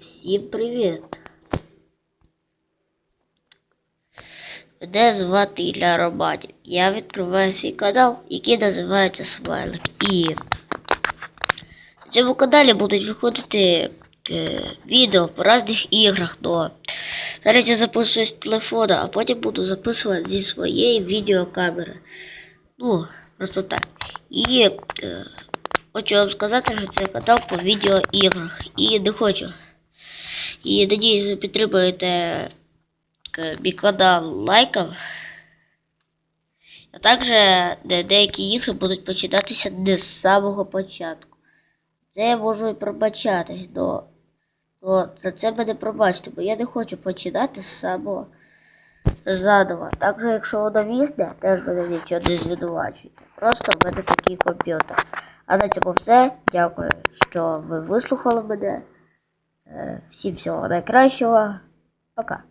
Всім привіт. Мене звати Ілля Романів. Я відкриваю свій канал, який називається Смайлик. І на цьому каналі будуть виходити е, відео по різних іграх. Но зараз я записую з телефона, а потім буду записувати зі своєї відеокамери. Ну, просто так. І е, хочу вам сказати, що це канал по відеоіграх. І не хочу. І надіюсь, ви підтримуєте е, мій канал лайком. А також де- деякі ігри будуть починатися не з самого початку. Це я можу і пробачатись, но, но за це мене пробачте, бо я не хочу починати з самого заново. Також, якщо воно візне, теж мене нічого не звинувачуйте. Просто в мене такий комп'ютер. А на цьому все. Дякую, що ви вислухали мене. Е, Всім всього найкращого. Пока.